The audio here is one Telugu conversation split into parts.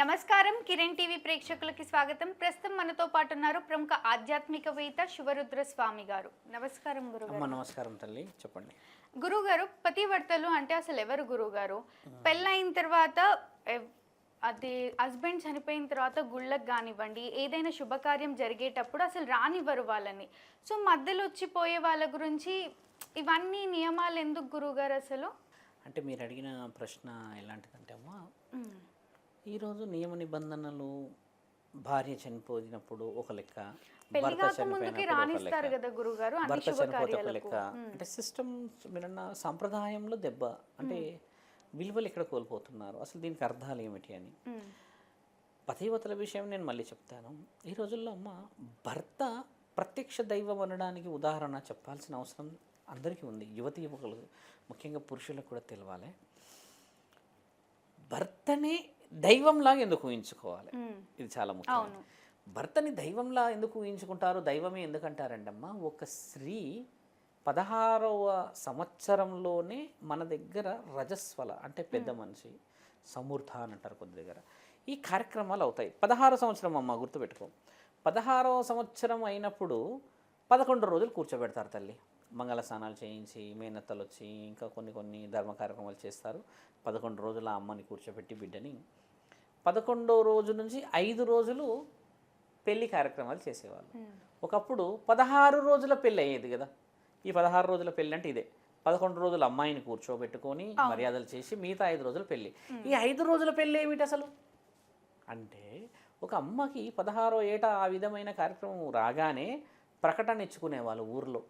నమస్కారం. కిరణ్ టీవీ ప్రేక్షకులకి స్వాగతం. ప్రస్తుతం మనతో పాటు ఉన్నారు ప్రముఖ ఆధ్యాత్మికవేత్త శివరుద్ర స్వామి గారు. నమస్కారం గురుగారు. నమస్కారం తల్లి. చెప్పండి. గురుగారు పతివర్తలు అంటే అసలు ఎవరు గురుగారు? పెళ్ళైన తర్వాత అది హస్బెండ్ చనిపోయిన తర్వాత గుళ్ళకి కానివ్వండి ఏదైనా శుభకార్యం జరిగేటప్పుడు అసలు రానివ్వరు వాళ్ళని. సో మధ్యలో వచ్చిపోయే వాళ్ళ గురించి ఇవన్నీ నియమాలు ఎందుకు గురుగారు అసలు? అంటే మీరు అడిగిన ప్రశ్న ఎలాంటిదంటే అమ్మా ఈరోజు నియమ నిబంధనలు భార్య చనిపోయినప్పుడు ఒక లెక్క భర్త చనిపోయినప్పుడు కదా గురుగారు చనిపోతే ఒక లెక్క. అంటే సిస్టమ్ మీరన్న సాంప్రదాయంలో దెబ్బ అంటే విలువలు ఎక్కడ కోల్పోతున్నారు? అసలు దీనికి అర్థాలు ఏమిటి అని. పతివతల విషయం నేను మళ్ళీ చెప్తాను. ఈ రోజుల్లో అమ్మ భర్త ప్రత్యక్ష దైవం అనడానికి ఉదాహరణ చెప్పాల్సిన అవసరం అందరికీ ఉంది. యువతి యువకులు ముఖ్యంగా పురుషులకు కూడా తెలవాలి. భర్తనే దైవంలాగా ఎందుకు ఊహించుకోవాలి. ఇది చాలా ముఖ్యం. భర్తని దైవంలా ఎందుకు ఊహించుకుంటారు? దైవమే ఎందుకంటారంటే అమ్మ ఒక స్త్రీ పదహారవ సంవత్సరంలోనే మన దగ్గర రజస్వల అంటే పెద్ద మనిషి సమూర్ధ అని అంటారు కొద్ది దగ్గర. ఈ కార్యక్రమాలు అవుతాయి. పదహారవ సంవత్సరం అమ్మ గుర్తుపెట్టుకో. పదహారవ సంవత్సరం అయినప్పుడు పదకొండు రోజులు కూర్చోబెడతారు తల్లి. మంగళ స్నానాలు చేయించి మేనత్తలు వచ్చి ఇంకా కొన్ని కొన్ని ధర్మ కార్యక్రమాలు చేస్తారు. పదకొండు రోజులు అమ్మని కూర్చోబెట్టి బిడ్డని. పదకొండో రోజు నుంచి ఐదు రోజులు పెళ్ళి కార్యక్రమాలు చేసేవాళ్ళు. ఒకప్పుడు పదహారు రోజుల పెళ్ళి అయ్యేది కదా. ఈ పదహారు రోజుల పెళ్ళి అంటే ఇదే. పదకొండు రోజులు అమ్మాయిని కూర్చోబెట్టుకొని మర్యాదలు చేసి మిగతా ఐదు రోజుల పెళ్ళి ఈ ఐదు రోజుల పెళ్ళి ఏమిటి అసలు? అంటే ఒక అమ్మకి పదహారో ఏట ఆ విధమైన కార్యక్రమం రాగానే ప్రకటన ఇచ్చుకునే వాళ్ళు ఊర్లో.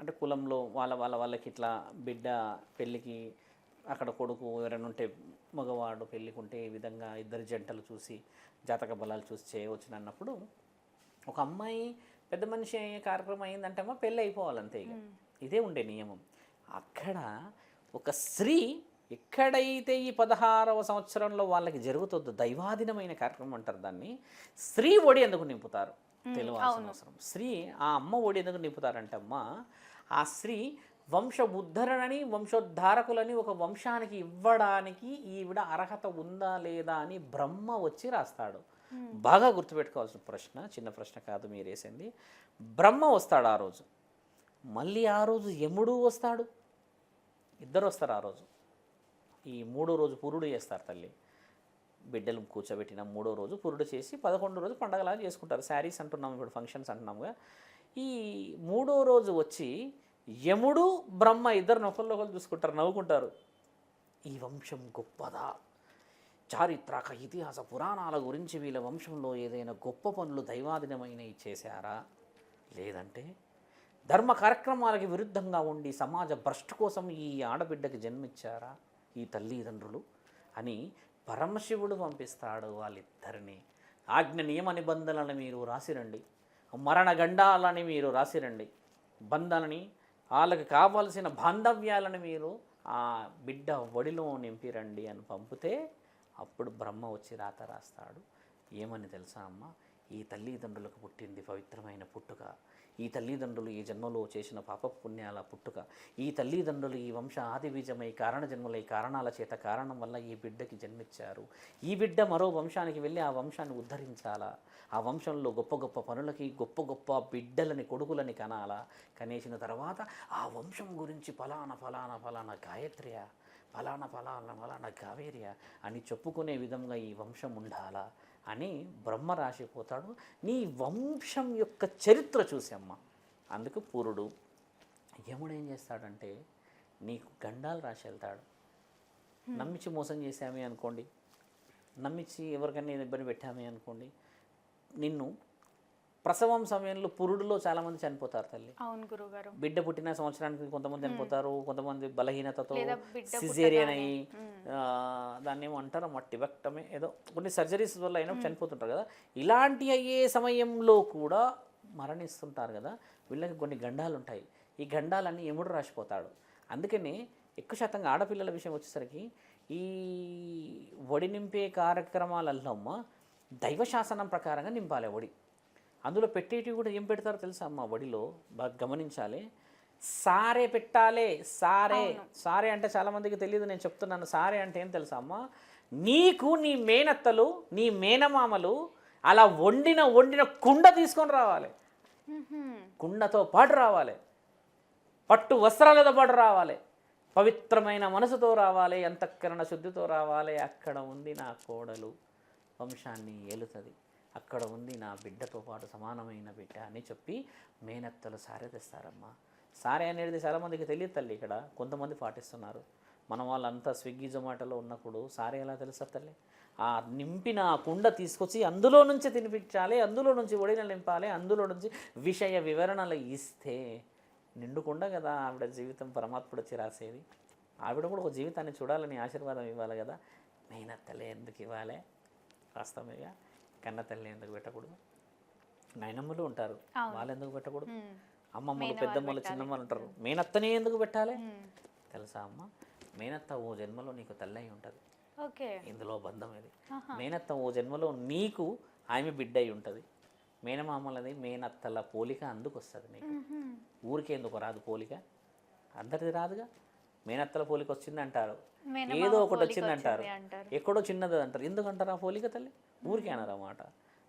అంటే కులంలో వాళ్ళ వాళ్ళ వాళ్ళకి ఇట్లా బిడ్డ పెళ్ళికి అక్కడ కొడుకు ఎవరైనా ఉంటే మగవాడు పెళ్ళికి ఉంటే ఈ విధంగా ఇద్దరు జంటలు చూసి జాతక బలాలు చూసి చేయవచ్చు అన్నప్పుడు ఒక అమ్మాయి పెద్ద మనిషి అయ్యే కార్యక్రమం అయిందంటే అమ్మ పెళ్ళి అయిపోవాలి అంతే ఇక ఇదే ఉండే నియమం. అక్కడ ఒక స్త్రీ ఎక్కడైతే ఈ పదహారవ సంవత్సరంలో వాళ్ళకి జరుగుతుందో దైవాధీనమైన కార్యక్రమం అంటారు దాన్ని స్త్రీ ఒడి ఎందుకు నింపుతారు? తెలియాల్సిన అవసరం. స్త్రీ ఆ అమ్మ ఒడి ఎందుకు నింపుతారంటే అమ్మ ఆ స్త్రీ వంశ ఉద్ధరణని వంశోద్ధారకులని ఒక వంశానికి ఇవ్వడానికి ఈవిడ అర్హత ఉందా లేదా అని బ్రహ్మ వచ్చి రాస్తాడు. బాగా గుర్తుపెట్టుకోవాల్సిన ప్రశ్న చిన్న ప్రశ్న కాదు మీరు వేసింది. బ్రహ్మ వస్తాడు ఆ రోజు. మళ్ళీ ఆ రోజు యముడు వస్తాడు. ఇద్దరు వస్తారు ఆ రోజు. ఈ మూడో రోజు పురుడు చేస్తారు తల్లి. బిడ్డలు కూర్చోబెట్టిన మూడో రోజు పురుడు చేసి పదకొండో రోజు పండగలాగా చేసుకుంటారు. శారీస్ అంటున్నాం ఇప్పుడు ఫంక్షన్స్ అంటున్నాముగా ఈ మూడో రోజు వచ్చి యముడు బ్రహ్మ ఇద్దరు ఒకళ్ళు చూసుకుంటారు నవ్వుకుంటారు. ఈ వంశం గొప్పదా? చారిత్రక ఇతిహాస పురాణాల గురించి వీళ్ళ వంశంలో ఏదైనా గొప్ప పనులు దైవాధీనమైనవి చేశారా? లేదంటే ధర్మ కార్యక్రమాలకి విరుద్ధంగా ఉండి సమాజ భ్రష్టు కోసం ఈ ఆడబిడ్డకి జన్మిచ్చారా ఈ తల్లిదండ్రులు అని పరమశివుడు పంపిస్తాడు వాళ్ళిద్దరిని. ఆజ్ఞ నియమ నిబంధనలను మీరు రాసిరండి. మరణగండాలని మీరు రాసిరండి. బంధాలని వాళ్ళకి కావలసిన బాంధవ్యాలను మీరు ఆ బిడ్డ ఒడిలో నింపిరండి అని పంపితే అప్పుడు బ్రహ్మ వచ్చి రాత రాస్తాడు. ఏమని తెలుసా అమ్మ? ఈ తల్లిదండ్రులకు పుట్టింది పవిత్రమైన పుట్టుక. ఈ తల్లిదండ్రులు ఈ జన్మలో చేసిన పాప పుణ్యాల పుట్టుక ఈ తల్లిదండ్రులు ఈ వంశ ఆదిబీజమై కారణ జన్మలై కారణాల చేత కారణం వల్ల ఈ బిడ్డకి జన్మించారు ఈ బిడ్డ మరో వంశానికి వెళ్ళి ఆ వంశాన్ని ఉద్ధరించాలా? ఆ వంశంలో గొప్ప గొప్ప పనులకి గొప్ప గొప్ప బిడ్డలని కొడుకులని కనాలా? కనేసిన తర్వాత ఆ వంశం గురించి ఫలానా ఫలానా ఫలానా గాయత్రియా ఫలానా ఫలానా ఫలానా కావేర్య అని చెప్పుకునే విధంగా ఈ వంశం ఉండాలా? అని బ్రహ్మ రాసిపోతాడు నీ వంశం యొక్క చరిత్ర చూసమ్మ అందుకు పూరుడు యముడు ఏం చేస్తాడంటే నీకు గండాలు రాసి వెళ్తాడు. నమ్మించి మోసం చేశామే అనుకోండి. నమ్మించి ఎవరికైనా ఇబ్బంది పెట్టామే అనుకోండి. నిన్ను ప్రసవం సమయంలో పురుడులో చాలామంది చనిపోతారు తల్లి. అవును గురుగారు బిడ్డ పుట్టిన సంవత్సరానికి కొంతమంది చనిపోతారు కొంతమంది బలహీనతతో సిజేరియన్ అయ్యి దాన్ని ఏమో అంటారు మట్టివెక్టమే ఏదో కొన్ని సర్జరీస్ వల్ల అయినా చనిపోతుంటారు కదా. ఇలాంటి అయ్యే సమయంలో కూడా మరణిస్తుంటారు కదా. వీళ్ళకి కొన్ని గండాలు ఉంటాయి. ఈ గండాలన్నీ ఎముడు రాసిపోతాడు. అందుకని ఎక్కువ శాతంగా ఆడపిల్లల విషయం వచ్చేసరికి ఈ ఒడి నింపే కార్యక్రమాలలో అమ్మ దైవశాసనం ప్రకారంగా నింపాలి ఒడి అందులో పెట్టేటివి కూడా ఏం పెడతారో తెలుసా అమ్మ? వడిలో బాగా గమనించాలి. సారే పెట్టాలి సారే. సారే అంటే చాలా మందికి తెలియదు నేను చెప్తున్నాను. సారే అంటే ఏం తెలుసా అమ్మ? నీకు నీ మేనత్తలు నీ మేనమామలు అలా వండిన వండిన కుండ తీసుకొని రావాలి. కుండతో పాటు రావాలి. పట్టు వస్త్రాలతో పాటు రావాలి. పవిత్రమైన మనసుతో రావాలి అంతఃకరణ శుద్ధితో రావాలి. అక్కడ ఉంది నా కోడలు. వంశాన్ని ఏలుతుంది. అక్కడ ఉంది నా బిడ్డతో పాటు సమానమైన బిడ్డ అని చెప్పి మేనత్తలు సారే తెస్తారమ్మా. సారే అనేది చాలామందికి తెలియదు తల్లి ఇక్కడ కొంతమంది పాటిస్తున్నారు. మన వాళ్ళంతా స్విగ్గీ జొమాటోలో ఉన్నప్పుడు సారే ఎలా తెలుసా తల్లి? ఆ నింపిన కుండ తీసుకొచ్చి అందులో నుంచి తినిపించాలి అందులో నుంచి ఒడిన నింపాలి అందులో నుంచి విషయ వివరణలు ఇస్తే నిండుకుండా కదా ఆవిడ జీవితం పరమాత్ముడు వచ్చి రాసేది. ఆవిడ కూడా ఒక జీవితాన్ని చూడాలని ఆశీర్వాదం ఇవ్వాలి కదా. మేనత్తలే ఎందుకు ఇవ్వాలి? వాస్తవంగా కన్న తల్లి ఎందుకు పెట్టకూడదు? నాయనమ్మలు ఉంటారు. వాళ్ళు ఎందుకు పెట్టకూడదు? మ్మ్. అమ్మమ్మలు పెద్దమ్మలు చిన్నమ్మలు ఉంటారు. మేనత్తనే ఎందుకు పెట్టాలి. తెలుసా అమ్మ? మేనత్త ఓ జన్మలో నీకు తల్లి అయి ఉంటుంది. ఓకే. ఇందులో బంధం ఇది. మేనత్త ఓ జన్మలో నీకు ఆమె బిడ్డ అయి ఉంటుంది. మేనమామలది మేనత్తల పోలిక అందుకు వస్తుంది నీకు. ఊరికే ఎందుకు రాదు పోలిక? అందరిది రాదుగా? మేనత్తల పోలిక వచ్చింది అంటారు ఏదో ఒకటి వచ్చింది అంటారు వచ్చింది అంటారు. ఎక్కడో చిన్నది అంటారు ఎందుకంటారు ఆ పోలిక తల్లి? ఊరికే అన్నారు అన్నమాట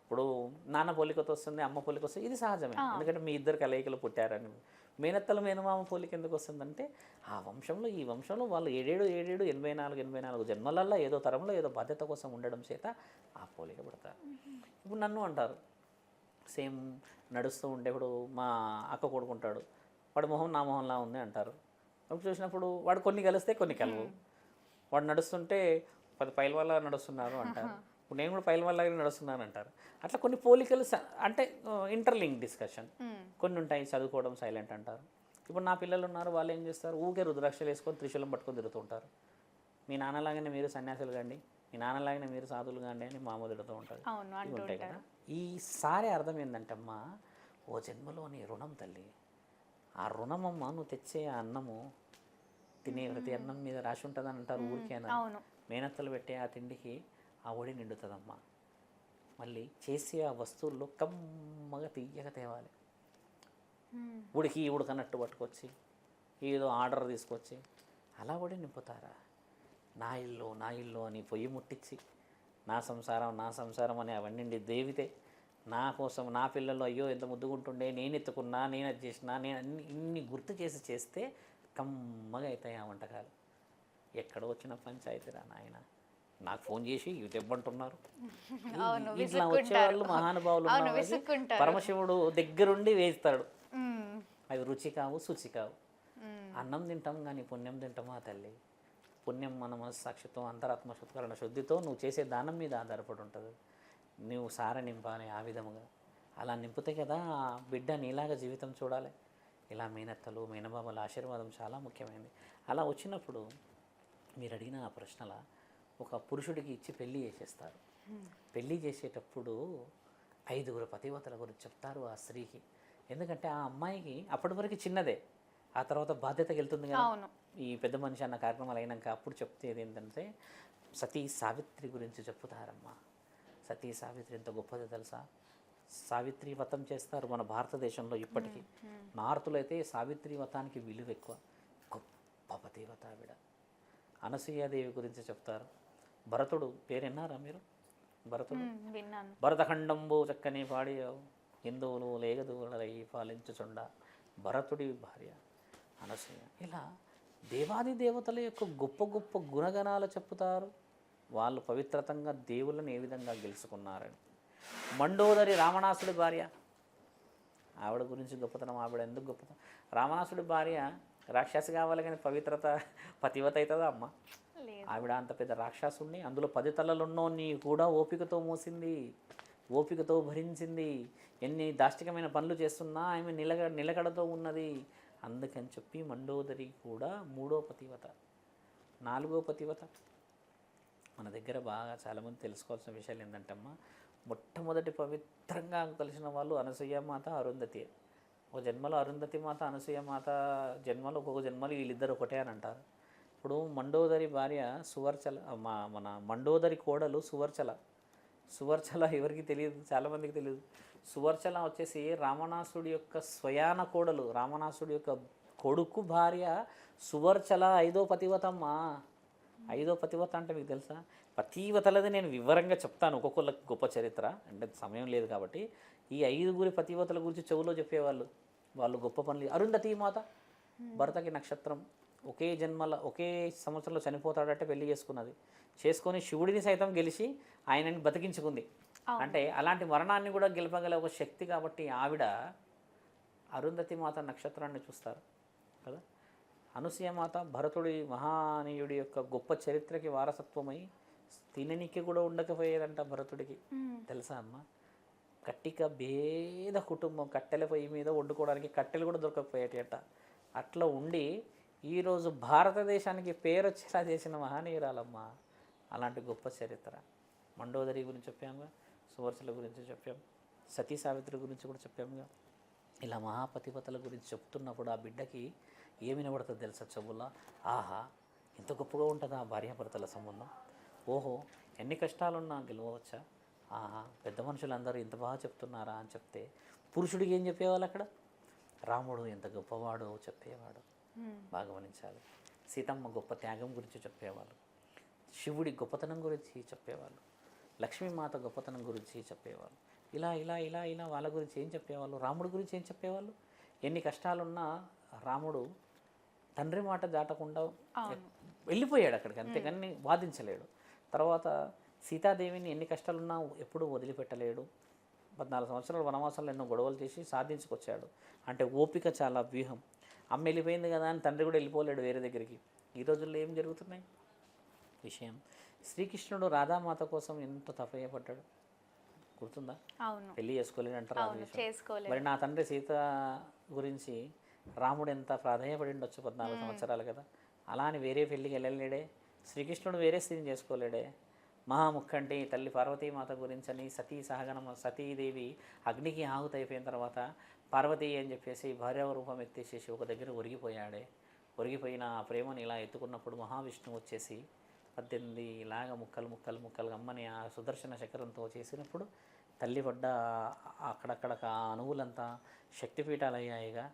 ఇప్పుడు నాన్న పోలికతో వస్తుంది అమ్మ పోలిక వస్తుంది ఇది సహజమే. ఎందుకంటే మీ ఇద్దరు కలయికలు పుట్టారని. మేనత్తల మేనమామ పోలిక ఎందుకు వస్తుందంటే ఆ వంశంలో ఈ వంశంలో వాళ్ళు ఏడేడు ఏడేడు ఎనభై నాలుగు ఎనభై నాలుగు జన్మలల్లో ఏదో తరంలో ఏదో బాధ్యత కోసం ఉండడం చేత ఆ పోలిక పడతారు. ఇప్పుడు నన్ను అంటారు. సేమ్ నడుస్తూ ఉంటే ఇప్పుడు మా అక్క కొడుకుంటాడు. వాడి మొహం నా మొహంలా ఉంది అంటారు. అప్పుడు చూసినప్పుడు వాడు కొన్ని కలిస్తే కొన్ని కలవు. వాడు నడుస్తుంటే పది పైల వల్ల నడుస్తున్నారు అంటారు. ఇప్పుడు నేను కూడా పైల వల్ల నడుస్తున్నాను అంటారు. అట్లా కొన్ని పోలికలు అంటే ఇంటర్లింక్ డిస్కషన్. కొన్ని ఉంటాయి చదువుకోవడం సైలెంట్ అంటారు. ఇప్పుడు నా పిల్లలు ఉన్నారు వాళ్ళు ఏం చేస్తారు? ఊకే రుద్రాక్షలు వేసుకొని త్రిశూలం పట్టుకొని తిరుగుతుంటారు మీ నాన్నలాగానే మీరు సన్యాసులు కండి మీ నాన్నలాగానే మీరు సాధువులు కండి అని మామూలు తిడుతూ ఉంటారు ఉంటాయి కదా. ఈ సారే అర్థం ఏంటంటమ్మా ఓ జన్మలోని రుణం తల్లి. ఆ రుణమమ్మ నువ్వు తెచ్చే ఆ అన్నము తినే ప్రతి అన్నం మీద రాసి ఉంటుందని అంటారు ఊరికే అన్నారు అవును. మేనత్తలు పెట్టే ఆ తిండికి ఆ ఒడి నిండుతుందమ్మా. మళ్ళీ చేసే ఆ వస్తువుల్లో కమ్మగా తీయగా తేవాలి. ఉడికి ఉడకనట్టు పట్టుకొచ్చి ఏదో ఆర్డర్ తీసుకొచ్చి అలా కూడా నింపుతారా? నా ఇల్లు నా ఇల్లు అని పొయ్యి ముట్టించి నా సంసారం నా సంసారం అని అవన్నీ దేవితే నా కోసం నా పిల్లలు అయ్యో ఎంత ముద్దుకుంటుండే నేను ఎత్తుకున్నా నేను అది చేసినా నేను అన్ని ఇన్ని గుర్తు చేసి చేస్తే కమ్మగా అవుతాయి ఆ వంటకాలు ఎక్కడ వచ్చిన పంచాయతీరా నాయన నాకు ఫోన్ చేసి ఇవి తెమ్మంటున్నారు ఇట్లా. వచ్చేవాళ్ళు మహానుభావులు. పరమశివుడు దగ్గరుండి వేస్తాడు. అవి రుచి కావు శుచి కావు. అన్నం తింటాం కానీ పుణ్యం తింటామా తల్లి పుణ్యం మన మనస్సాక్షితో అంతరాత్మ శుద్ధకరణ శుద్ధితో నువ్వు చేసే దానం మీద ఆధారపడి ఉంటుంది నువ్వు సార నింపాలి ఆ విధముగా. అలా నింపితే కదా బిడ్డ నీలాగా జీవితం చూడాలి. ఇలా మేనత్తలు మేనబాబల ఆశీర్వాదం చాలా ముఖ్యమైనది. అలా వచ్చినప్పుడు మీరు అడిగిన ఆ ప్రశ్నల ఒక పురుషుడికి ఇచ్చి పెళ్ళి చేసేస్తారు. పెళ్ళి చేసేటప్పుడు ఐదుగురు పతివతల గురించి చెప్తారు ఆ స్త్రీకి. ఎందుకంటే ఆ అమ్మాయికి అప్పటి వరకు చిన్నదే. ఆ తర్వాత బాధ్యతకి వెళ్తుంది కదా. ఈ పెద్ద మనిషి అన్న కార్యక్రమాలు అయినాక అప్పుడు చెప్తేది ఏంటంటే సతీ సావిత్రి గురించి చెప్పుతారమ్మా. సతీ సావిత్రి ఎంత గొప్పదో తెలుసా? సావిత్రి వ్రతం చేస్తారు మన భారతదేశంలో ఇప్పటికీ. నార్త్లో అయితే సావిత్రి వ్రతానికి విలువ ఎక్కువ. గొప్ప పతివ్రత ఆవిడ. అనసూయాదేవి గురించి చెప్తారు. భరతుడు పేరు విన్నారా మీరు? భరతుడు? భరతఖండంబు చక్కని పాడి హిందువులు లేగదూలై పాలించుచుండ. భరతుడి భార్య అనసూయ. ఇలా దేవాది దేవతల యొక్క గొప్ప గొప్ప గుణగణాలు చెప్పుతారు. వాళ్ళు పవిత్రతంగా దేవులను ఏ విధంగా గెలుచుకున్నారని. మండోదరి రావణాసుడి భార్య. ఆవిడ గురించి గొప్పతనం ఆవిడ ఎందుకు గొప్పతనం? రావణాసుడి భార్య రాక్షసి కావాలి కానీ పవిత్రత పతివత అవుతుందా అమ్మ? ఆవిడ అంత పెద్ద రాక్షసుణ్ణి అందులో పది తలలున్నోన్ని కూడా ఓపికతో మోసింది ఓపికతో భరించింది. ఎన్ని దాష్టికమైన పనులు చేస్తున్నా ఆమె నిలగ నిలకడతో ఉన్నది. అందుకని చెప్పి మండోదరి కూడా మూడో పతివత నాలుగో పతివత మన దగ్గర బాగా చాలామంది తెలుసుకోవాల్సిన విషయాలు ఏంటంటమ్మా మొట్టమొదటి పవిత్రంగా కలిసిన వాళ్ళు అనసూయ మాత అరుంధతి. ఒక జన్మలో అరుంధతి మాత అనసూయ మాత జన్మలో ఒక్కొక్క జన్మలో వీళ్ళిద్దరు ఒకటే అని అంటారు. ఇప్పుడు మండోదరి భార్య సువర్చల మా మన మండోదరి కోడలు సువర్చల. సువర్చల ఎవరికి తెలియదు చాలామందికి తెలియదు. సువర్చల వచ్చేసి రామనాసుడి యొక్క స్వయాన కోడలు రామనాసుడి యొక్క కొడుకు భార్య సువర్చల ఐదో పతివతమ్మా ఐదో పతివత అంటే మీకు తెలుసా? పతివతలది నేను వివరంగా చెప్తాను. ఒక్కొక్కళ్ళకి గొప్ప చరిత్ర. అంటే సమయం లేదు కాబట్టి. ఈ ఐదుగురి పతివతల గురించి చెవులో చెప్పేవాళ్ళు. వాళ్ళు గొప్ప పనులు అరుంధతి మాత భరతకి నక్షత్రం. ఒకే జన్మల ఒకే సంవత్సరంలో చనిపోతాడంటే పెళ్ళి చేసుకున్నది. చేసుకొని శివుడిని సైతం గెలిచి ఆయనని బతికించుకుంది. అంటే అలాంటి మరణాన్ని కూడా గెలపగల ఒక శక్తి కాబట్టి ఆవిడ అరుంధతి మాత నక్షత్రాన్ని చూస్తారు. కదా? అనసూయమాత భరతుడి మహానీయుడి యొక్క గొప్ప చరిత్రకి వారసత్వమై తిననీకి కూడా ఉండకపోయేదంట భరతుడికి. తెలుసా అమ్మ? కట్టిక భేద కుటుంబం కట్టెల పొయ్యి మీద వండుకోవడానికి కట్టెలు కూడా దొరకకపోయేటట అట్లా ఉండి ఈరోజు భారతదేశానికి పేరు వచ్చేలా చేసిన మహనీయురాలమ్మ అలాంటి గొప్ప చరిత్ర. మండోదరి గురించి చెప్పాముగా సువర్చల గురించి చెప్పాం సతీ సావిత్రి గురించి కూడా చెప్పాముగా ఇలా మహాపతిపతల గురించి చెప్తున్నప్పుడు ఆ బిడ్డకి ఏమి వినబడుతుంది తెలుసా చెవుల్లో? ఆహా ఎంత గొప్పగా ఉంటుందా ఆ భార్యాభర్తల సంబంధం? ఓహో ఎన్ని కష్టాలున్నా గెలవచ్చా ఆహా పెద్ద మనుషులందరూ ఇంత బాగా చెప్తున్నారా అని చెప్తే పురుషుడికి ఏం చెప్పేవాళ్ళు అక్కడ? రాముడు ఎంత గొప్పవాడో చెప్పేవాడు. బాగా గమనించాలి. సీతమ్మ గొప్ప త్యాగం గురించి చెప్పేవాళ్ళు. శివుడి గొప్పతనం గురించి చెప్పేవాళ్ళు. లక్ష్మీమాత గొప్పతనం గురించి చెప్పేవాళ్ళు. ఇలా ఇలా ఇలా ఇలా వాళ్ళ గురించి ఏం చెప్పేవాళ్ళు? రాముడి గురించి ఏం చెప్పేవాళ్ళు? ఎన్ని కష్టాలున్నా రాముడు తండ్రి మాట దాటకుండా వెళ్ళిపోయాడు అక్కడికి అంతేగాని వాదించలేడు. తర్వాత సీతాదేవిని ఎన్ని కష్టాలున్నా ఎప్పుడూ వదిలిపెట్టలేడు. పద్నాలుగు సంవత్సరాలు వనవాసాలు ఎన్నో గొడవలు చేసి సాధించుకొచ్చాడు. అంటే ఓపిక చాలా వ్యూహం. అమ్మ వెళ్ళిపోయింది కదా అని తండ్రి కూడా వెళ్ళిపోలేడు వేరే దగ్గరికి. ఈ రోజుల్లో ఏం జరుగుతున్నాయి? విషయం. శ్రీకృష్ణుడు రాధామాత కోసం ఎంత తపయ్యపడ్డాడు గుర్తుందా? అవును. పెళ్ళి చేసుకోలేడు అంటారు. చేసుకోలేదు మరి నా తండ్రి సీత గురించి రాముడు ఎంత ప్రాధాన్యపడి ఉండొచ్చు పద్నాలుగు సంవత్సరాలు కదా? అలా అని వేరే పెళ్ళికి వెళ్ళలేడే. శ్రీకృష్ణుడు వేరే స్త్రీని చేసుకోలేడే. మహాముఖంటి తల్లి పార్వతీమాత గురించని సతీ సహగనం సతీదేవి అగ్నికి ఆహుతి అయిపోయిన తర్వాత పార్వతి అని చెప్పేసి భార్య రూపం ఎత్తేసేసి ఒక దగ్గర ఒరిగిపోయాడే. ఒరిగిపోయిన ఆ ప్రేమని ఇలా ఎత్తుకున్నప్పుడు మహావిష్ణువు వచ్చేసి పద్దెనిమిది ఇలాగ ముక్కలు ముక్కలు ముక్కలు అమ్మని ఆ సుదర్శన చక్రంతో చేసినప్పుడు తల్లి పడ్డ అక్కడక్కడ ఆ అణువులంతా శక్తిపీఠాలు అయ్యాయిగా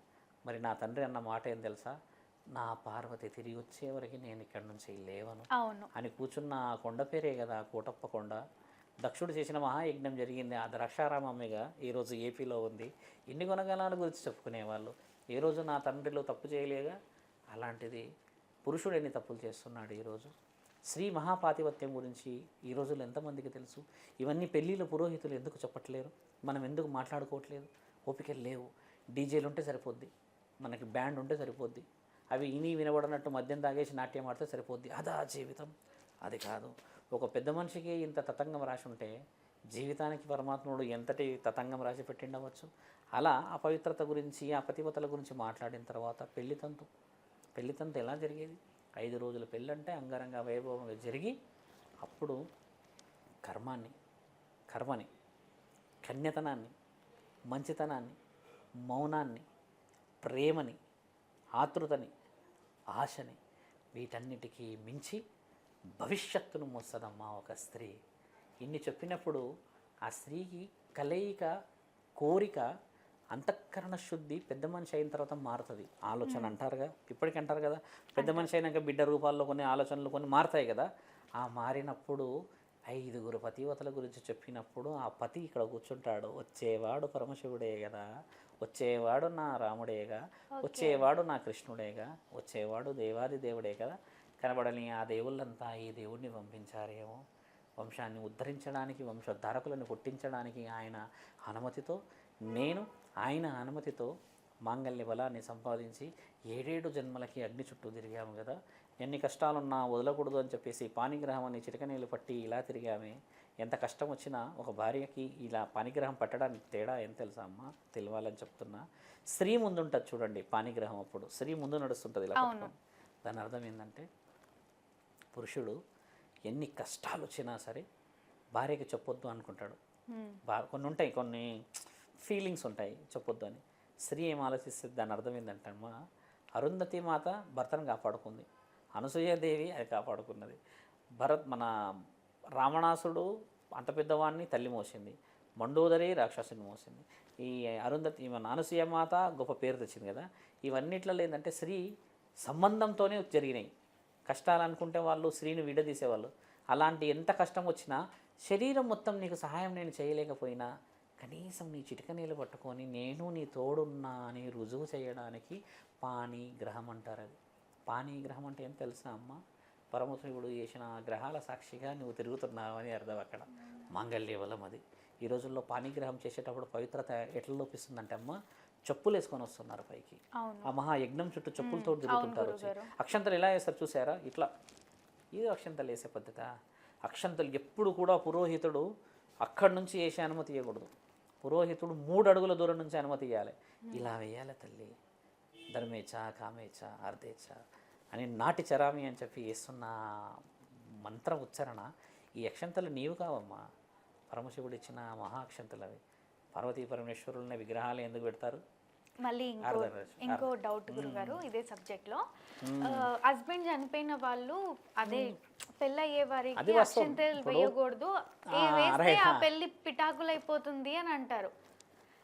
మరి నా తండ్రి అన్న మాట ఏం తెలుసా? నా పార్వతి తిరిగి వచ్చే వరకు నేను ఇక్కడి నుంచి లేవను. అవును. అని కూర్చున్న ఆ కొండ పేరే కదా కోటప్ప కొండ. దక్షుడు చేసిన మహాయజ్ఞం జరిగింది. ఆ ద్రాక్షారామమ్మగా ఈరోజు ఏపీలో ఉంది. ఇన్ని గుణగణాల గురించి చెప్పుకునేవాళ్ళు. ఏ రోజు నా తండ్రిలో తప్పు చేయలేగా? అలాంటిది పురుషుడు ఎన్ని తప్పులు చేస్తున్నాడు ఈరోజు శ్రీ మహాపాతిపత్యం గురించి ఈ రోజుల్లో ఎంతమందికి తెలుసు? ఇవన్నీ పెళ్ళిళ్ళ పురోహితులు ఎందుకు చెప్పట్లేరు? మనం ఎందుకు మాట్లాడుకోవట్లేదు? ఓపికలు లేవు. డీజేలు ఉంటే సరిపోద్ది. మనకి బ్యాండ్ ఉంటే సరిపోద్ది. అవి ఇని వినబడినట్టు మద్యం తాగేసి నాట్యం ఆడితే సరిపోద్ది. అదా జీవితం. అది కాదు. ఒక పెద్ద మనిషికి ఇంత తతంగం రాసి ఉంటే జీవితానికి పరమాత్ముడు ఎంతటి తతంగం రాసి పెట్టిండవచ్చు? అలా అపవిత్రత గురించి అపతివతల గురించి మాట్లాడిన తర్వాత పెళ్ళితంతు పెళ్ళితంతు ఎలా జరిగేది? ఐదు రోజుల పెళ్ళంటే అంగరంగ వైభవంగా జరిగి అప్పుడు కర్మాన్ని కర్మని కన్యతనాన్ని మంచితనాన్ని మౌనాన్ని ప్రేమని ఆతృతని ఆశని వీటన్నిటికీ మించి భవిష్యత్తును మోస్తుందమ్మా ఒక స్త్రీ. ఇన్ని చెప్పినప్పుడు ఆ స్త్రీకి కలయిక కోరిక అంతఃకరణ శుద్ధి పెద్ద మనిషి అయిన తర్వాత మారుతుంది. ఆలోచన అంటారుగా ఇప్పటికీ అంటారు కదా పెద్ద మనిషి అయినాక బిడ్డ రూపాల్లో కొన్ని ఆలోచనలు కొన్ని మారుతాయి కదా. ఆ మారినప్పుడు ఐదుగురు పతివతల గురించి చెప్పినప్పుడు ఆ పతి ఇక్కడ కూర్చుంటాడు వచ్చేవాడు పరమశివుడే కదా వచ్చేవాడు నా రాముడేగా వచ్చేవాడు నా కృష్ణుడేగా వచ్చేవాడు దేవాది దేవుడే కదా. కనబడని ఆ దేవుళ్ళంతా ఈ దేవుడిని పంపించారేమో వంశాన్ని ఉద్ధరించడానికి వంశోద్ధారకులను పుట్టించడానికి ఆయన అనుమతితో నేను ఆయన అనుమతితో మాంగల్య బలాన్ని సంపాదించి ఏడేడు జన్మలకి అగ్ని చుట్టూ తిరిగాము కదా. ఎన్ని కష్టాలున్నా వదలకూడదు అని చెప్పేసి పానిగ్రహం అని చిరకనీళ్ళు పట్టి ఇలా తిరిగామే. ఎంత కష్టం వచ్చినా ఒక భార్యకి ఇలా పానిగ్రహం పట్టడానికి తేడా ఏం తెలుసా అమ్మ? తెలియాలని చెప్తున్నా. స్త్రీ ముందుంటుంది చూడండి పానిగ్రహం అప్పుడు. స్త్రీ ముందు నడుస్తుంటుంది ఇలా. దాని అర్థం ఏంటంటే పురుషుడు ఎన్ని కష్టాలు వచ్చినా సరే భార్యకి చెప్పొద్దు అనుకుంటాడు. బా కొన్ని ఉంటాయి కొన్ని ఫీలింగ్స్ ఉంటాయి చెప్పొద్దు అని. స్త్రీ ఏం ఆలోచిస్తుంది? దాని అర్థం ఏంటంటే అమ్మా అరుంధతి మాత భర్తను కాపాడుకుంది. అనసూయాదేవి అది కాపాడుకున్నది. భరత్ మన రావణాసుడు అంత పెద్దవాడిని తల్లి మోసింది. మండోదరి రాక్షసుని మోసింది. ఈ అరుంధతి ఈమె నానసూయ మాత గొప్ప పేరు తెచ్చింది కదా. ఇవన్నిట్లో ఏంటంటే స్త్రీ సంబంధంతోనే జరిగినాయి. కష్టాలు అనుకుంటే వాళ్ళు స్త్రీని విడదీసేవాళ్ళు. అలాంటి ఎంత కష్టం వచ్చినా శరీరం మొత్తం నీకు సహాయం నేను చేయలేకపోయినా కనీసం నీ చిటిక నీళ్ళు పట్టుకొని నేను నీ తోడున్నా అని రుజువు చేయడానికి పాణిగ్రహం అంటారు అది. పాణిగ్రహం అంటే ఏం తెలుసా అమ్మ? పరమశివుడు చేసిన గ్రహాల సాక్షిగా నువ్వు తిరుగుతున్నావు అని అర్థం అక్కడ. మాంగళ్య బలం అది. ఈ రోజుల్లో పానిగ్రహం చేసేటప్పుడు పవిత్రత ఎట్లా లోపిస్తుందంటే అమ్మ చెప్పులు వేసుకొని వస్తున్నారు పైకి. ఆ మహా యజ్ఞం చుట్టూ చెప్పులతో తిరుగుతుంటారు. అక్షంతలు ఎలా వేస్తారు చూసారా ఇట్లా. ఇది అక్షంతలు వేసే పద్ధత? అక్షంతలు ఎప్పుడు కూడా పురోహితుడు అక్కడి నుంచి వేసే అనుమతి ఇవ్వకూడదు. పురోహితుడు మూడు అడుగుల దూరం నుంచి అనుమతి ఇవ్వాలి ఇలా వేయాలి తల్లి. ధర్మేచ కామేచ అర్ధేచ అని నాటి చరామి అని చెప్పి వేస్తున్న మంత్ర ఉచ్చారణ ఈ అక్షంతలు నీవు కావమ్మా. పరమశివుడు ఇచ్చిన మహా అక్షంతలు అవి. పార్వతీ పరమేశ్వరులని విగ్రహాలు ఎందుకు పెడతారు? మళ్ళీ ఇంకో. ఇంకో డౌట్ గురుగారు ఇదే సబ్జెక్ట్లో. హస్బెండ్ చనిపోయిన వాళ్ళు అదే పెళ్ళి అయ్యే వారికి. అక్షంతలు వేయకూడదు. వేస్తే ఆ. పెళ్ళి పిటాకులు అయిపోతుంది అని అంటారు.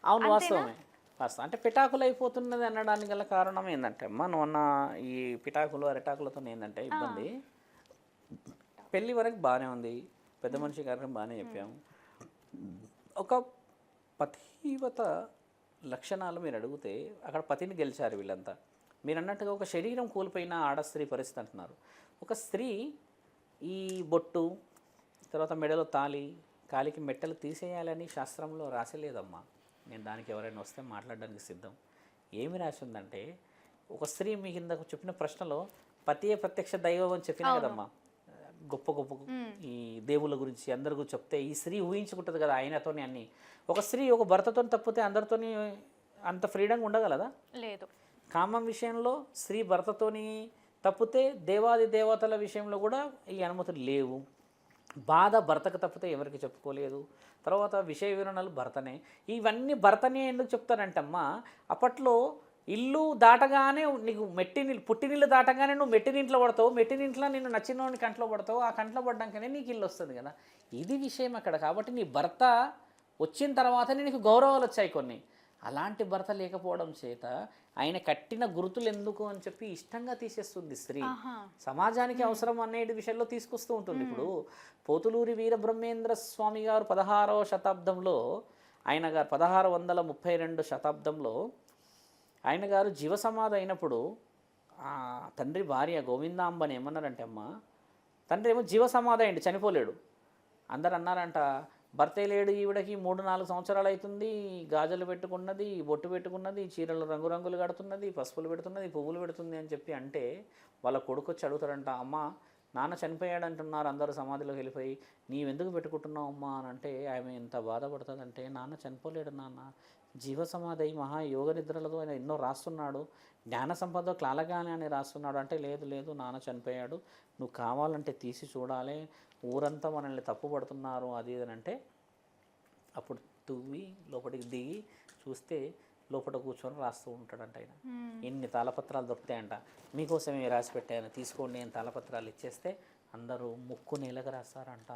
అవును వాస్తవమే. వాస్తవం అంటే పిటాకులు అయిపోతున్నది అనడానికి గల కారణం ఏంటంటే అమ్మ అన్న ఈ పిటాకులు అరిటాకులతో ఏంటంటే ఇబ్బంది. పెళ్ళి వరకు బాగానే ఉంది. పెద్ద మనిషి గారికి బాగానే చెప్పాము. ఒక పతివత లక్షణాలు మీరు అడిగితే అక్కడ పతిని గెలిచారు వీళ్ళంతా. మీరు అన్నట్టుగా ఒక శరీరం కోల్పోయిన ఆడ స్త్రీ పరిస్థితి అంటున్నారు. ఒక స్త్రీ ఈ బొట్టు తర్వాత మెడలో తాళి కాలికి మెట్టలు తీసేయాలని శాస్త్రంలో రాసలేదమ్మా. నేను దానికి ఎవరైనా వస్తే మాట్లాడడానికి సిద్ధం. ఏమి రాసి ఉందంటే ఒక స్త్రీ మీ కింద చెప్పిన ప్రశ్నలో పతియే ప్రత్యక్ష దైవం అని చెప్పిన కదమ్మా? గొప్ప గొప్ప ఈ దేవుళ్ళ గురించి అందరి గురించి చెప్తే ఈ స్త్రీ ఊహించుకుంటుంది కదా ఆయనతోని అన్ని. ఒక స్త్రీ ఒక భర్తతో తప్పితే అందరితోని అంత ఫ్రీడంగా ఉండగలదా? లేదు. కామం విషయంలో స్త్రీ భర్తతోని తప్పితే దేవాది దేవతల విషయంలో కూడా ఈ అనుమతులు లేవు. బాధ భర్తకు తప్పితే ఎవరికి చెప్పుకోలేదు. తర్వాత విషయ వివరణలు భర్తనే. ఇవన్నీ భర్తనే ఎందుకు చెప్తానంటమ్మా అప్పట్లో ఇల్లు దాటగానే నీకు మెట్టి నీళ్ళు పుట్టి నీళ్ళు దాటగానే నువ్వు మెట్టి నీంట్లో పడతావు. మెట్టి నీంట్లో నిన్ను నచ్చినోని కంట్లో పడతావు. ఆ కంట్లో పడ్డాకనే నీకు ఇల్లు వస్తుంది కదా. ఇది విషయం అక్కడ. కాబట్టి నీ భర్త వచ్చిన తర్వాతనే నీకు గౌరవాలు వచ్చాయి కొన్ని. అలాంటి భర్త లేకపోవడం చేత ఆయన కట్టిన గుర్తులు ఎందుకు అని చెప్పి ఇష్టంగా తీసేస్తుంది స్త్రీ. సమాజానికి అవసరం అనేది విషయంలో తీసుకొస్తూ ఉంటుంది. ఇప్పుడు పోతులూరి వీరబ్రహ్మేంద్ర స్వామి గారు పదహారవ శతాబ్దంలో ఆయన గారు పదహారు వందల ముప్పై రెండు శతాబ్దంలో ఆయన గారు జీవసమాధి అయినప్పుడు తండ్రి భార్య గోవిందాంబని ఏమన్నారంటే అమ్మ తండ్రి ఏమో జీవసమాధి అయింది చనిపోలేడు. అందరు అన్నారంట భర్తే లేడు ఈవిడకి మూడు నాలుగు సంవత్సరాలు అవుతుంది గాజులు పెట్టుకున్నది బొట్టు పెట్టుకున్నది చీరలు రంగురంగులు కడుతున్నది పసుపులు పెడుతున్నది పువ్వులు పెడుతుంది అని చెప్పి అంటే వాళ్ళ కొడుకు వచ్చి అడుగుతారంట అమ్మ నాన్న చనిపోయాడు అంటున్నారు అందరూ సమాధిలోకి వెళ్ళిపోయి నీవెందుకు పెట్టుకుంటున్నావు అమ్మా? అని అంటే ఆమె ఎంత బాధపడుతుందంటే నాన్న చనిపోలేడు నాన్న. జీవ సమాధి మహా యోగ నిద్రలతో ఆయన ఎన్నో రాస్తున్నాడు. జ్ఞాన సంపద క్లాలగానే అని రాస్తున్నాడు. అంటే లేదు లేదు నాన్న చనిపోయాడు. నువ్వు కావాలంటే తీసి చూడాలి. ఊరంతా మనల్ని తప్పుపడుతున్నారు అది ఇది అని అంటే అప్పుడు తువ్వి లోపలికి దిగి చూస్తే లోపల కూర్చొని రాస్తూ ఉంటాడంట ఆయన. ఎన్ని తాళపత్రాలు దొరుకుతాయంట. మీకోసమే రాసి పెట్టాను. తీసుకోండి అని తాళపత్రాలు ఇచ్చేస్తే అందరూ ముక్కు నేలకు రాస్తారంట.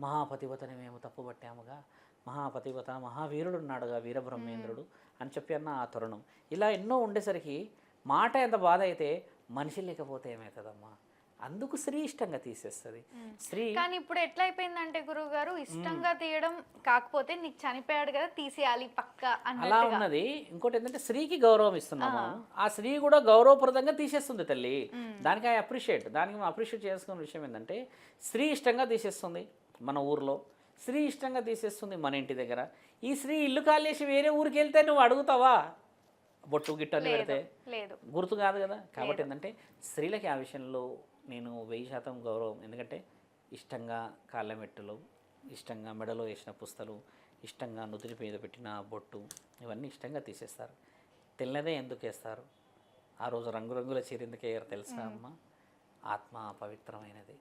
మహాపతివతని మేము తప్పుపట్టాముగా. మహాపతివత మహావీరుడు ఉన్నాడుగా వీరబ్రహ్మేంద్రుడు అని చెప్పి అన్న ఆ తరుణం. ఇలా ఎన్నో ఉండేసరికి మాట ఎంత బాధ అయితే మనిషి లేకపోతే ఏమవుతుందమ్మా అందుకు స్త్రీ ఇష్టంగా తీసేస్తుంది. స్త్రీ కానీ ఇప్పుడు ఎట్లా అయిపోయిందంటే గురువు గారు ఇష్టంగా తీయడం కాకపోతే నీకు చనిపోయాడు కదా తీసేయాలి పక్క అలా ఉన్నది. ఇంకోటి ఏంటంటే స్త్రీకి గౌరవం ఇస్తున్నాం మనం. ఆ స్త్రీ కూడా గౌరవప్రదంగా తీసేస్తుంది తల్లి. దానికి ఐ అప్రిషియేట్. దానికి అప్రిషియేట్ చేసుకున్న విషయం ఏంటంటే స్త్రీ ఇష్టంగా తీసేస్తుంది మన ఊర్లో. స్త్రీ ఇష్టంగా తీసేస్తుంది మన ఇంటి దగ్గర. ఈ స్త్రీ ఇల్లు కాలేసి వేరే ఊరికి వెళ్తే నువ్వు అడుగుతావా? బొట్టు గిట్టు అని పెడితే లేదు. గుర్తు కాదు కదా. కాబట్టి ఏంటంటే స్త్రీలకి ఆ విషయంలో నేను వెయ్యి శాతం గౌరవం. ఎందుకంటే ఇష్టంగా కాళ్ళ మెట్టులు ఇష్టంగా మెడలో వేసిన పుస్తలు ఇష్టంగా నుదుటి మీద పెట్టిన బొట్టు ఇవన్నీ ఇష్టంగా తీసేస్తారు. తెల్లదే ఎందుకు వేస్తారు? ఆ రోజు రంగురంగుల చీర ఎందుకు వేయరు తెలుసా అమ్మ? ఆత్మ పవిత్రమైనది.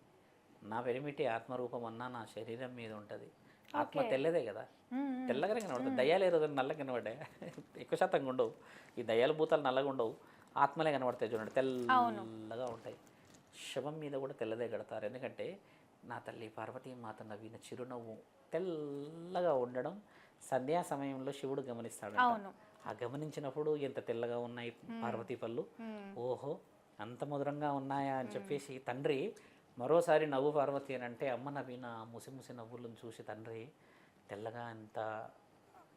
నా పెరిమిటి ఆత్మరూపం అన్నా నా శరీరం మీద ఉంటుంది. ఆత్మ తెల్లదే కదా? తెల్లగానే కనబడుతుంది దయ్యాలు ఏ రోజు నల్లగా కనబడ్డాయి. ఎక్కువ శాతంగా ఉండవు. ఈ దయ్యాల భూతాలు నల్లగా ఉండవు. ఆత్మలే కనబడతాయి చూడండి. తెల్లగా ఉంటాయి. శవం మీద కూడా తెల్లదే కడతారు. ఎందుకంటే నా తల్లి పార్వతీమాత నవ్విన చిరునవ్వు తెల్లగా ఉండడం సంధ్యా సమయంలో శివుడు గమనిస్తాడు ఆ గమనించినప్పుడు ఎంత తెల్లగా ఉన్నాయి పార్వతీ పళ్ళు. ఓహో అంత మధురంగా ఉన్నాయా అని చెప్పేసి తండ్రి మరోసారి నవ్వు పార్వతి అని అంటే అమ్మ నవ్విన ముసి ముసి నవ్వులను చూసి తండ్రి తెల్లగా అంత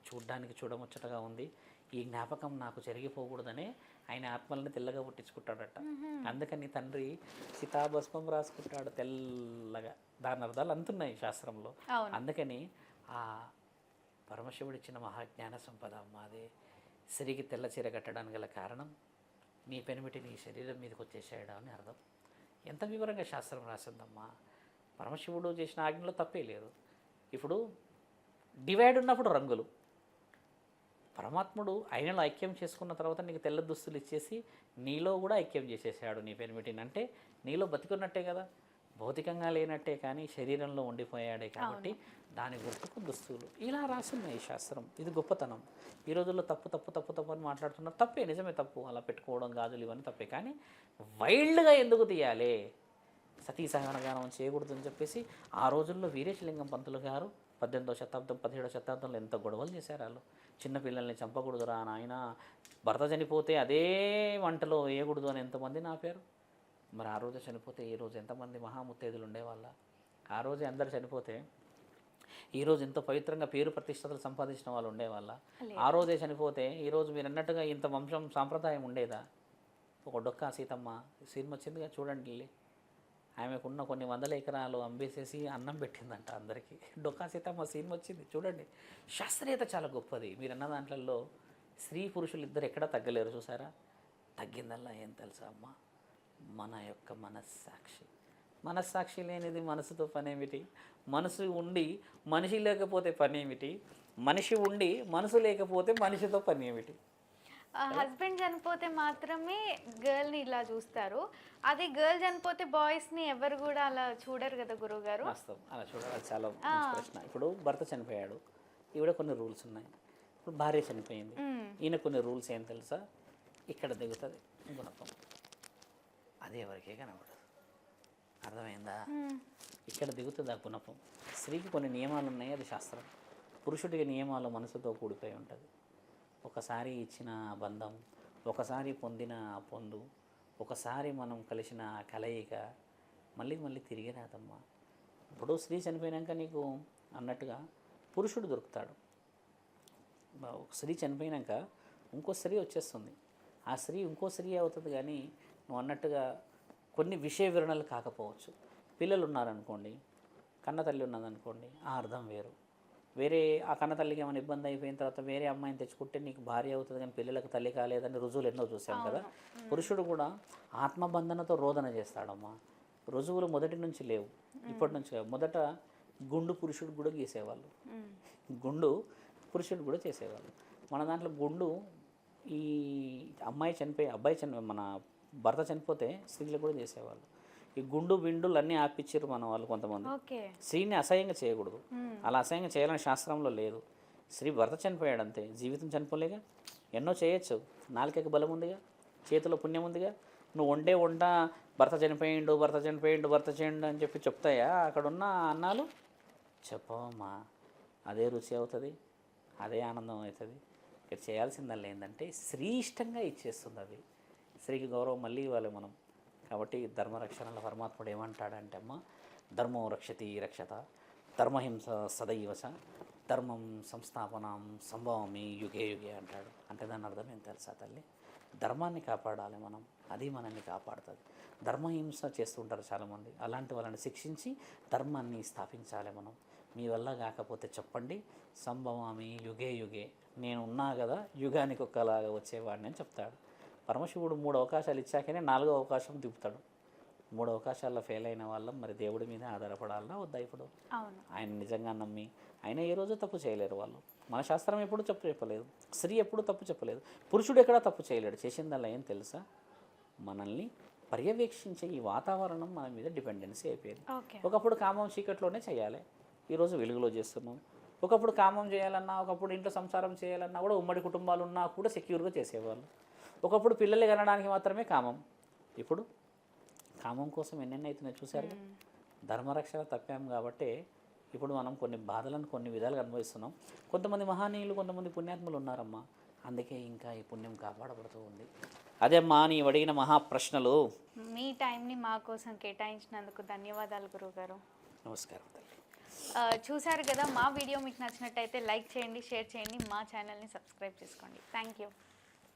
చూడ్డానికి చూడముచ్చటగా ఉంది. ఈ జ్ఞాపకం నాకు జరిగిపోకూడదనే ఆయన ఆత్మల్ని తెల్లగా పుట్టించుకుంటాడట. అందుకని తండ్రి సీతాభస్మం రాసుకుంటాడు తెల్లగా. దాని అర్థాలు అంతున్నాయి శాస్త్రంలో. అందుకని ఆ పరమశివుడు ఇచ్చిన మహాజ్ఞాన సంపద అమ్మ అదే సిరికి తెల్ల చీర కట్టడానికి గల కారణం నీ పెనిమిటి నీ శరీరం మీదకి వచ్చేసాడు అని అర్థం. ఎంత వివరంగా శాస్త్రం రాసిందమ్మా. పరమశివుడు చేసిన ఆజ్ఞలో తప్పే లేదు. ఇప్పుడు డివైడ్ ఉన్నప్పుడు రంగులు. పరమాత్ముడు ఆయనలో ఐక్యం చేసుకున్న తర్వాత నీకు తెల్ల దుస్తులు ఇచ్చేసి నీలో కూడా ఐక్యం చేసేసాడు నీ పెనిమిటిని అంటే నీలో బతికున్నట్టే కదా. భౌతికంగా లేనట్టే కానీ శరీరంలో ఉండిపోయాడే కాబట్టి దాని గుర్తుకు దుస్తులు. ఇలా రాసింది ఈ శాస్త్రం. ఇది గొప్పతనం. ఈ రోజుల్లో తప్పు తప్పు తప్పు తప్పు అని మాట్లాడుతున్నారు. తప్పే నిజమే తప్పు. అలా పెట్టుకోవడం గాజులు ఇవన్నీ తప్పే. కానీ వైల్డ్గా ఎందుకు తీయాలి? సతీ సహనగానం చేయకూడదు అని చెప్పేసి ఆ రోజుల్లో వీరేశలింగం పంతులు గారు పద్దెనిమిదవ శతాబ్దం పదిహేడవ శతాబ్దంలో ఎంత గొడవలు చేశారు వాళ్ళు? చిన్నపిల్లల్ని చంపకూడదురా నాయన భర్త చనిపోతే అదే వంటలో వేయకూడదు అని ఎంతమంది నాపారు? మరి ఆ రోజు చనిపోతే ఈ రోజు ఎంతమంది మహాముత్తేదులు ఉండేవాళ్ళ? ఆ రోజే అందరు చనిపోతే ఈ రోజు ఎంతో పవిత్రంగా పేరు ప్రతిష్టతలు సంపాదించిన వాళ్ళు ఉండేవాళ్ళ? ఆ రోజే చనిపోతే ఈ రోజు మీరు అన్నట్టుగా ఇంత వంశం సాంప్రదాయం ఉండేదా? ఒక డొక్కా సీతమ్మ సినిమా వచ్చిందిగా చూడండి వెళ్ళి ఆమెకున్న కొన్ని వందల ఎకరాలు అంబేసేసి అన్నం పెట్టిందంట అందరికీ. డొక్కా సీతమ్మ సినిమా వచ్చింది. చూడండి. శాస్త్రీయత చాలా గొప్పది. మీరు అన్న దాంట్లలో స్త్రీ పురుషులు ఇద్దరు ఎక్కడ తగ్గలేరు చూసారా? తగ్గిందల్లా ఏం తెలుసా అమ్మ? మన యొక్క మనస్సాక్షి. మనస్సాక్షి లేనిది మనసుతో పనేమిటి? మనసు ఉండి మనిషి లేకపోతే పనేమిటి? మనిషి ఉండి మనసు లేకపోతే మనిషితో పని ఏమిటి హస్బెండ్ చనిపోతే మాత్రమే గర్ల్ని ఇలా చూస్తారు. అదే గర్ల్ చనిపోతే బాయ్స్ని ఎవరు కూడా అలా చూడరు కదా గురువు గారు అలా చూడాలి. చాలా ప్రశ్న. ఇప్పుడు భర్త చనిపోయాడు. ఈవిడ కొన్ని రూల్స్ ఉన్నాయి. ఇప్పుడు భార్య చనిపోయింది. ఈయన కొన్ని రూల్స్ ఏం తెలుసా? ఇక్కడ దిగుతుంది. గుణపం. అది ఎవరికే కనబడదు. అర్థమైందా? ఇక్కడ దిగుతుంది ఆ గుణపం. స్త్రీకి కొన్ని నియమాలు ఉన్నాయి. అది శాస్త్రం. పురుషుడికి నియమాలు మనసుతో కూడిపోయి ఉంటుంది. ఒకసారి ఇచ్చిన బంధం ఒకసారి పొందిన పొందు ఒకసారి మనం కలిసిన కలయిక మళ్ళీ మళ్ళీ తిరిగి రాదమ్మా. ఇప్పుడు స్త్రీ చనిపోయినాక నీకు అన్నట్టుగా పురుషుడు దొరుకుతాడు. ఒక స్త్రీ చనిపోయినాక ఇంకో స్త్రీ వచ్చేస్తుంది. ఆ స్త్రీ ఇంకో స్త్రీ అవుతుంది కానీ నువ్వు అన్నట్టుగా కొన్ని విషయ వివరణలు కాకపోవచ్చు. పిల్లలు ఉన్నారనుకోండి కన్న తల్లి ఉన్నదనుకోండి ఆ అర్థం వేరు. వేరే ఆ కన్న తల్లికి ఏమైనా ఇబ్బంది అయిపోయిన తర్వాత వేరే అమ్మాయిని తెచ్చుకుంటే నీకు భార్య అవుతుంది కానీ పిల్లలకు తల్లి కాలేదని రుజువులు ఎన్నో చూసాం కదా. పురుషుడు కూడా ఆత్మబంధనతో రోదన చేస్తాడమ్మా. రుజువులు మొదటి నుంచి లేవు ఇప్పటి నుంచి. మొదట గుండు పురుషుడు కూడా గీసేవాళ్ళు. గుండు పురుషుడు కూడా చేసేవాళ్ళు. మన దాంట్లో గుండు ఈ అమ్మాయి చనిపోయి అబ్బాయి చనిపోయి మన భర్త చనిపోతే స్త్రీలు కూడా చేసేవాళ్ళు. ఈ గుండు బిండులు అన్నీ ఆపిచ్చారు మన వాళ్ళు కొంతమంది. స్త్రీని అసహ్యంగా చేయకూడదు. అలా అసహ్యంగా చేయాలని శాస్త్రంలో లేదు. స్త్రీ భర్త చనిపోయాడు అంతే జీవితం చనిపోలేగా? ఎన్నో చేయొచ్చు. నాలుకకి బలం ఉందిగా? చేతిలో పుణ్యం ఉందిగా? నువ్వు వండే వంట భర్త చనిపోయిండు భర్త చనిపోయిండు భర్త చేయండు అని చెప్పి చెప్తాయా? అక్కడ ఉన్న అన్నాలు? చెప్పవమ్మా. అదే రుచి అవుతుంది. అదే ఆనందం అవుతుంది. ఇక్కడ చేయాల్సిందల్లా ఏంటంటే స్త్రీ ఇష్టంగా ఇచ్చేస్తుంది అది స్త్రీకి గౌరవం మళ్ళీ ఇవ్వాలి మనం. కాబట్టి ధర్మరక్షణలో పరమాత్ముడు ఏమంటాడంటే అమ్మ ధర్మం రక్షతి రక్షత ధర్మహింస సదైవచ ధర్మం సంస్థాపనం సంభవమి యుగే యుగే అంటాడు. అంటే దాని అర్థం ఏం తెలుసా తల్లి? ధర్మాన్ని కాపాడాలి మనం అది మనల్ని కాపాడుతుంది. ధర్మహింస చేస్తుంటారు చాలామంది. అలాంటి వాళ్ళని శిక్షించి ధర్మాన్ని స్థాపించాలి మనం. మీ వల్ల కాకపోతే చెప్పండి సంభవామి యుగే యుగే నేను ఉన్నా కదా యుగానికి ఒకలాగా వచ్చేవాడిని అని చెప్తాడు. పరమశివుడు మూడు అవకాశాలు ఇచ్చాకనే నాలుగో అవకాశం దింపుతాడు మూడు అవకాశాల్లో ఫెయిల్ అయిన వాళ్ళం మరి దేవుడి మీద ఆధారపడాలా వద్దా ఇప్పుడు? ఆయన నిజంగా నమ్మి ఆయన ఏ రోజు తప్పు చేయలేరు వాళ్ళు. మన శాస్త్రం ఎప్పుడు తప్పు చెప్పలేదు. స్త్రీ ఎప్పుడు తప్పు చెప్పలేదు. పురుషుడు ఎక్కడ తప్పు చేయలేడు. చేసిందల్లా ఏం తెలుసా? మనల్ని పర్యవేక్షించే ఈ వాతావరణం మన మీద డిపెండెన్సీ అయిపోయింది. ఒకప్పుడు కామం చీకట్లోనే చేయాలి. ఈరోజు వెలుగులో చేస్తున్నాం. ఒకప్పుడు కామం చేయాలన్నా ఒకప్పుడు ఇంట్లో సంసారం చేయాలన్నా కూడా ఉమ్మడి కుటుంబాలు ఉన్నా కూడా సెక్యూర్గా చేసేవాళ్ళు. ఒకప్పుడు పిల్లలు కనడానికి మాత్రమే కామం. ఇప్పుడు కామం కోసం ఎన్నెన్ని అవుతున్నాయి చూసారు ధర్మరక్షణ తప్పాం కాబట్టి ఇప్పుడు మనం కొన్ని బాధలను కొన్ని విధాలుగా అనుభవిస్తున్నాం. కొంతమంది మహానీయులు కొంతమంది పుణ్యాత్ములు ఉన్నారమ్మా. అందుకే ఇంకా ఈ పుణ్యం కాపాడబడుతూ ఉంది. అదే అమ్మా నీవు అడిగిన మహా ప్రశ్నలు? మీ టైంని మా కోసం కేటాయించినందుకు ధన్యవాదాలు గురువుగారు. నమస్కారం చూశారు కదా మా వీడియో మీకు నచ్చినట్టయితే లైక్ చేయండి షేర్ చేయండి మా ఛానల్ని సబ్స్క్రైబ్ చేసుకోండి. Thank you.